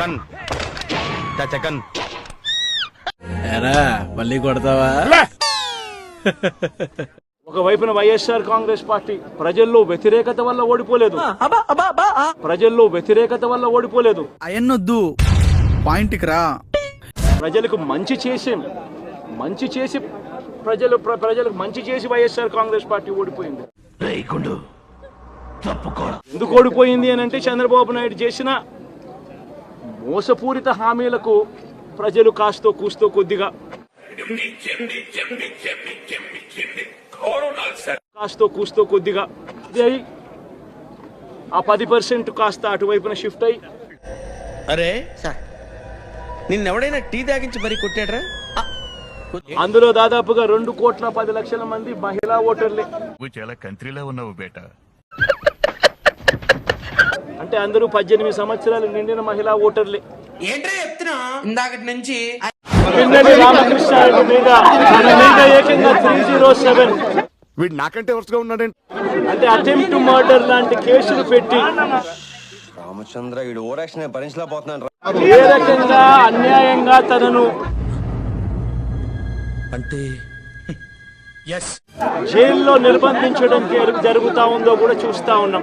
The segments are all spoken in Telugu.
గన్ టచ్ గన్ ఎరా మళ్ళీ కొడతావా? ఒక వైపున వైఎస్ఆర్ కాంగ్రెస్ పార్టీ ప్రజల్లో వ్యతిరేకత వల్ల ఓడిపోలేదు. ప్రజల్లో వ్యతిరేకత వల్ల ఓడిపోలేదు. అయన్నొద్దు. పాయింట్కి రా. ప్రజలకు మంచి చేసి మంచి చేసి ప్రజలు ప్ర- ప్రజలకు మంచి చేసి వైఎస్ఆర్ కాంగ్రెస్ పార్టీ ఓడిపోయింది. ఎందుకు ఓడిపోయింది అని అంటే చంద్రబాబు నాయుడు చేసిన మోసపూరిత హామీలకు ప్రజలు కాస్తో కూస్తో కొద్దిగా కాస్తో కూస్తో కొద్దిగా అయి ఆ పది పర్సెంట్ కాస్త అటువైపున షిఫ్ట్ అయ్యి అరే నిన్నెవడైనా టీ తాగించి మరీ కొట్టాడ్రా? అందులో దాదాపుగా రెండు కోట్ల పది లక్షల మంది మహిళా ఓటర్లే. నువ్వు చాలా కంట్రీలో ఉన్నావు బేటా. అంటే అందరూ పద్దెనిమిది సంవత్సరాలు నిండిన మహిళా ఓటర్లే. ఏంట్రా చెప్తున్నా? ఇందాకటి నుంచి పిన్నెల్లి రామకృష్ణారెడ్డి మీద తన మీద ఏకంగా త్రీ జీరో సెవెన్ వీడు నాకంటే వరుసగా ఉన్నాడంటే? అంటే అటెంప్ట్ మర్డర్ లాంటి కేసులు పెట్టి రామచంద్ర వీడు ఓరాక్షన్ భరించలేకపోతున్నాను ఏ రకంగా అన్యాయంగా తనను అంటే జైల్లో నిర్బంధించడం జరు- జరుగుతా ఉందో కూడా చూస్తా ఉన్నాం.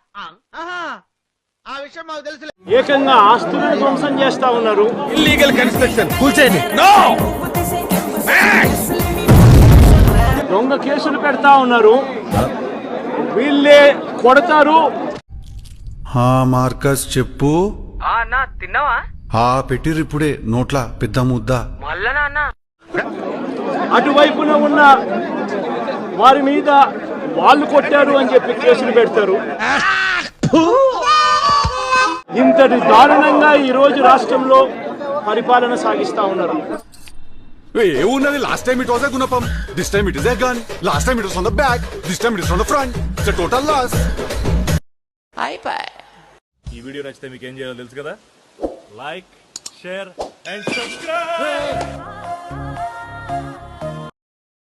ఏకంగా ఆస్తులను ధ్వంసం చేస్తా ఉన్నారు. ఇల్లీగల్ కన్స్ట్రక్షన్ కూల్చేయండి. దొంగ కేసులు పెడతా ఉన్నారు. వీళ్ళే కొడతారు. హా మార్కస్ చెప్పు. అన్నా తిన్నావా? హా పెట్టిర్రు ఇప్పుడే. నోట్ల పెద్ద ముద్ద. అటువైపున ఉన్న వారి మీద వాళ్ళు కొట్టారు అని చెప్పి కేసులు పెడతారు. ఇంతటి దారుణంగా ఈ రోజు రాష్ట్రంలో పరిపాలన సాగిస్తా ఉన్నారు. ఏమున్నది లాస్ట్ టైం ఇట్ వాజ్ గుణపం. This time it is a gun last time it was on the back this time it is on the front it's total loss అయిపోయి ఈ వీడియో నచ్చితే మీకు ఏం చేయాలో తెలుసు కదా? Like share and subscribe